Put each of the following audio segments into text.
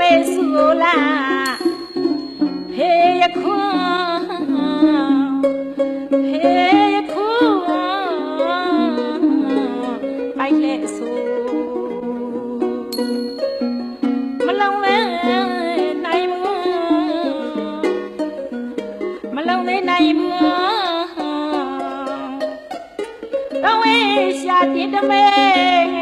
မေစုလာဖေယခွန်ဖေယခွန်ပိုက်လက်ဆိုမလုံလဲနိုင်ဘူးမလုံလဲနိုင်ဘူးတော့ဝေးရှာတင်တမဲ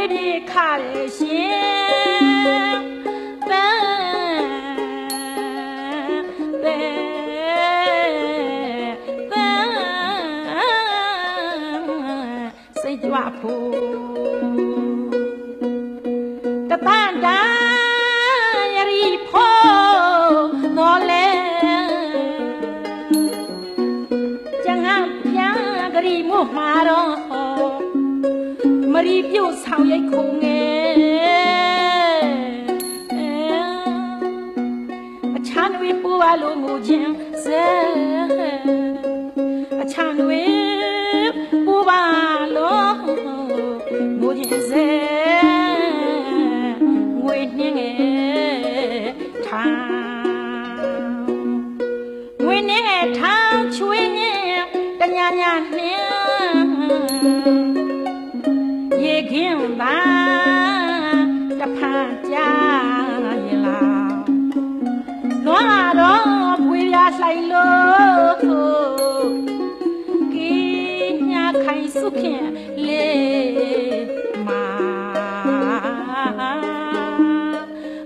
ကိုလေးဒီခါရရှင်ပန်းပန်းပန်းစိတ်ကြွဖို့တပန်တန်ရရီဖို့တော်လဲကျန်ငါပြန်ဂရီမို့မှာတော့မ ရီပြုတ်ဆောင်ရိတ်ခုံငယ်အချမ်းတွေပူပါလို့ငိုခြင်းစဲအချမ်းတွေပူပါလို့ငိုခြင်းစဲငွေနှင်းငယ်ထားငွေနဲ့ထောင်ချွေးရင်တညာညာနှင်း đó quy ra say lơ kí khai xuất hiện lê mà.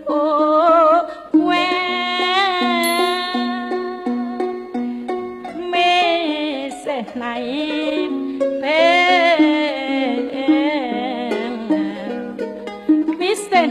Ô quen mê sẽ này bé mít sẽ